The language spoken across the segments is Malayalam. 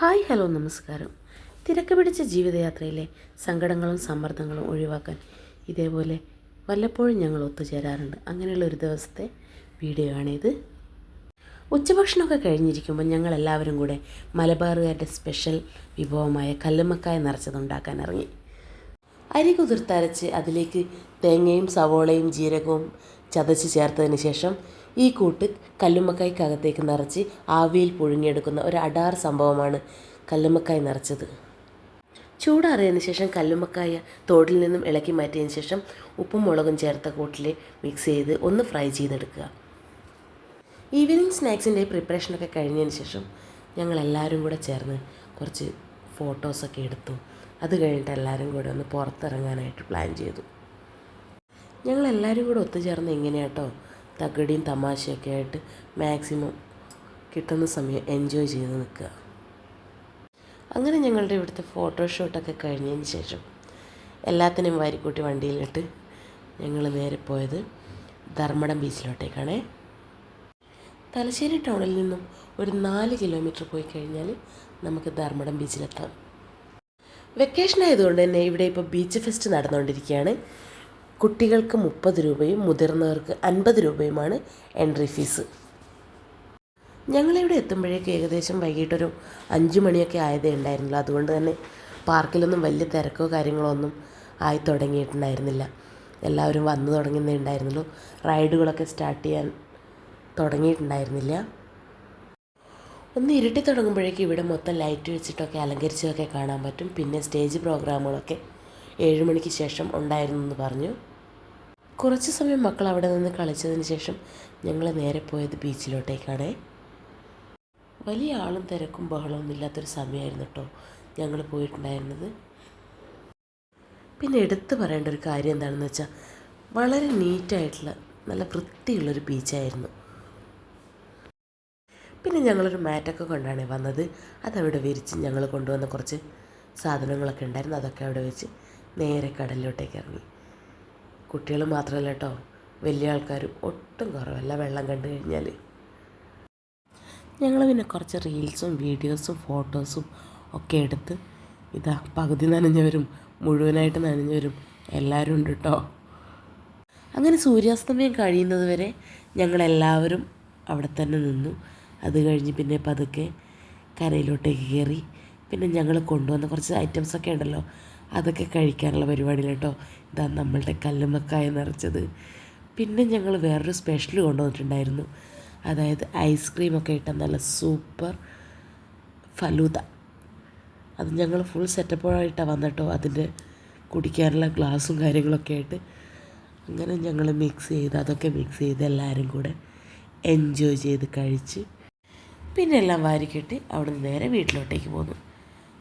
ഹായ് ഹലോ നമസ്കാരം. തിരക്ക് പിടിച്ച ജീവിതയാത്രയിലെ സങ്കടങ്ങളും സമ്മർദ്ദങ്ങളും ഒഴിവാക്കാൻ ഇതേപോലെ വല്ലപ്പോഴും ഞങ്ങൾ ഒത്തുചേരാറുണ്ട്. അങ്ങനെയുള്ള ഒരു ദിവസത്തെ വീഡിയോ ആണിത്. ഉച്ചഭക്ഷണമൊക്കെ കഴിഞ്ഞിരിക്കുമ്പോൾ ഞങ്ങൾ എല്ലാവരും കൂടെ മലബാറുകാരുടെ സ്പെഷ്യൽ വിഭവമായ കല്ലുമ്മക്കായ നിറച്ചത് ഉണ്ടാക്കാൻ ഇറങ്ങി. അരി കുതിർത്തരച്ച് അതിലേക്ക് തേങ്ങയും സവോളയും ജീരകവും ചതച്ച് ചേർത്തതിന് ശേഷം ഈ കൂട്ട് കല്ലുമ്മക്കായ്ക്കകത്തേക്ക് നിറച്ച് ആവിയിൽ പുഴുങ്ങിയെടുക്കുന്ന ഒരു അടാർ സംഭവമാണ് കല്ലുമ്മക്കായ് നിറച്ചത്. ചൂടാറിയതിന് ശേഷം കല്ലുമ്മക്കായ തോടിൽ നിന്നും ഇളക്കി മാറ്റിയതിന് ശേഷം ഉപ്പും മുളകും ചേർത്ത കൂട്ടിൽ മിക്സ് ചെയ്ത് ഒന്ന് ഫ്രൈ ചെയ്തെടുക്കുക. ഈവനിങ് സ്നാക്സിന്റെ പ്രിപ്പറേഷനൊക്കെ കഴിഞ്ഞതിന് ശേഷം ഞങ്ങളെല്ലാവരും കൂടെ ചേർന്ന് കുറച്ച് ഫോട്ടോസൊക്കെ എടുത്തു. അത് കഴിഞ്ഞിട്ട് എല്ലാവരും കൂടെ ഒന്ന് പുറത്തിറങ്ങാനായിട്ട് പ്ലാൻ ചെയ്തു. ഞങ്ങൾ എല്ലാവരും കൂടെ ഒത്തുചേർന്ന് എങ്ങനെയാട്ടോ തകടിയും തമാശയൊക്കെ ആയിട്ട് മാക്സിമം കിട്ടുന്ന സമയം എൻജോയ് ചെയ്ത് നിൽക്കുക. അങ്ങനെ ഞങ്ങളുടെ ഇവിടുത്തെ ഫോട്ടോഷൂട്ടൊക്കെ കഴിഞ്ഞതിന് ശേഷം എല്ലാത്തിനെയും വാരിക്കൂട്ടി വണ്ടിയിലിട്ട് ഞങ്ങൾ നേരെ പോയത് ധർമ്മടം ബീച്ചിലോട്ടേക്കാണേ. തലശ്ശേരി ടൗണിൽ നിന്നും ഒരു നാല് കിലോമീറ്റർ പോയി കഴിഞ്ഞാൽ നമുക്ക് ധർമ്മടം ബീച്ചിലെത്താം. വെക്കേഷൻ ആയതുകൊണ്ട് തന്നെ ഇവിടെ ഇപ്പോൾ ബീച്ച് ഫെസ്റ്റ് നടന്നുകൊണ്ടിരിക്കുകയാണ് കുട്ടികൾക്ക് മുപ്പത് രൂപയും മുതിർന്നവർക്ക് അൻപത് രൂപയുമാണ് എൻട്രി ഫീസ്. ഞങ്ങളിവിടെ എത്തുമ്പോഴേക്ക് ഏകദേശം വൈകിട്ടൊരു അഞ്ച് മണിയൊക്കെ ആയതേ ഉണ്ടായിരുന്നുള്ളൂ. അതുകൊണ്ട് തന്നെ പാർക്കിലൊന്നും വലിയ തിരക്കോ കാര്യങ്ങളോ ഒന്നും ആയി തുടങ്ങിയിട്ടുണ്ടായിരുന്നില്ല. എല്ലാവരും വന്നു തുടങ്ങുന്നേ ഉണ്ടായിരുന്നുള്ളൂ. റൈഡുകളൊക്കെ സ്റ്റാർട്ട് ചെയ്യാൻ തുടങ്ങിയിട്ടുണ്ടായിരുന്നില്ല. ഒന്ന് ഇരുട്ടി തുടങ്ങുമ്പോഴേക്കും ഇവിടെ മൊത്തം ലൈറ്റ് വെച്ചിട്ടൊക്കെ അലങ്കരിച്ചതൊക്കെ കാണാൻ പറ്റും. പിന്നെ സ്റ്റേജ് പ്രോഗ്രാമുകളൊക്കെ ഏഴ് മണിക്ക് ശേഷം ഉണ്ടായിരുന്നു എന്ന് പറഞ്ഞു. കുറച്ച് സമയം മക്കൾ അവിടെ നിന്ന് കളിച്ചതിന് ശേഷം ഞങ്ങൾ നേരെ പോയത് ബീച്ചിലോട്ടേക്കാണ്. വലിയ ആളും തിരക്കും ബഹളമൊന്നും ഇല്ലാത്തൊരു സമയമായിരുന്നു കേട്ടോ ഞങ്ങൾ പോയിട്ടുണ്ടായിരുന്നത്. പിന്നെ എടുത്തു പറയേണ്ട ഒരു കാര്യം എന്താണെന്ന് വെച്ചാൽ വളരെ നീറ്റായിട്ടുള്ള നല്ല വൃത്തിയുള്ളൊരു ബീച്ചായിരുന്നു. പിന്നെ ഞങ്ങളൊരു മാറ്റൊക്കെ കൊണ്ടാണ് വന്നത്. അതവിടെ വിരിച്ച് ഞങ്ങൾ കൊണ്ടുവന്ന കുറച്ച് സാധനങ്ങളൊക്കെ ഉണ്ടായിരുന്നു. അതൊക്കെ അവിടെ വെച്ച് നേരെ കടലിലോട്ടേക്ക് ഇറങ്ങി. കുട്ടികൾ മാത്രമല്ല കേട്ടോ വലിയ ആൾക്കാരും ഒട്ടും കുറവല്ല വെള്ളം കണ്ടു കഴിഞ്ഞാൽ ഞങ്ങൾ പിന്നെ കുറച്ച് റീൽസും വീഡിയോസും ഫോട്ടോസും ഒക്കെ എടുത്ത് ഇതാ പകുതി നനഞ്ഞവരും മുഴുവനായിട്ട് നനഞ്ഞവരും എല്ലാവരും ഉണ്ട് കേട്ടോ അങ്ങനെ സൂര്യാസ്തമയം കഴിയുന്നത് വരെ ഞങ്ങളെല്ലാവരും അവിടെ തന്നെ നിന്നു. അത് കഴിഞ്ഞ് പിന്നെ പതുക്കെ കരയിലോട്ടേക്ക് കയറി പിന്നെ ഞങ്ങൾ കൊണ്ടുവന്ന കുറച്ച് ഐറ്റംസൊക്കെ ഉണ്ടല്ലോ. അതൊക്കെ കഴിക്കാനുള്ള പരിപാടിയിൽ കേട്ടോ ഇതാ നമ്മളുടെ കല്ലുമ്മക്കായ നിറച്ചത്. പിന്നെ ഞങ്ങൾ വേറൊരു സ്പെഷ്യൽ കൊണ്ടുവന്നിട്ടുണ്ടായിരുന്നു. അതായത് ഐസ്ക്രീമൊക്കെ ഇട്ട നല്ല സൂപ്പർ ഫലൂത അത് ഞങ്ങൾ ഫുൾ സെറ്റപ്പോഴായിട്ടാണ് വന്നിട്ടോ. അതിന്റെ കുടിക്കാനുള്ള ഗ്ലാസും കാര്യങ്ങളൊക്കെ ആയിട്ട്. അങ്ങനെ ഞങ്ങൾ മിക്സ് ചെയ്ത് അതൊക്കെ മിക്സ് ചെയ്ത് എല്ലാവരും കൂടെ എൻജോയ് ചെയ്ത് കഴിച്ച് പിന്നെ എല്ലാം വാരിക്കെട്ടി അവിടെ നിന്ന് നേരെ വീട്ടിലോട്ടേക്ക് പോന്നു.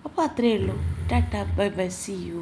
അപ്പോൾ അത്രയേ ഉള്ളൂ. Tata bye bye see you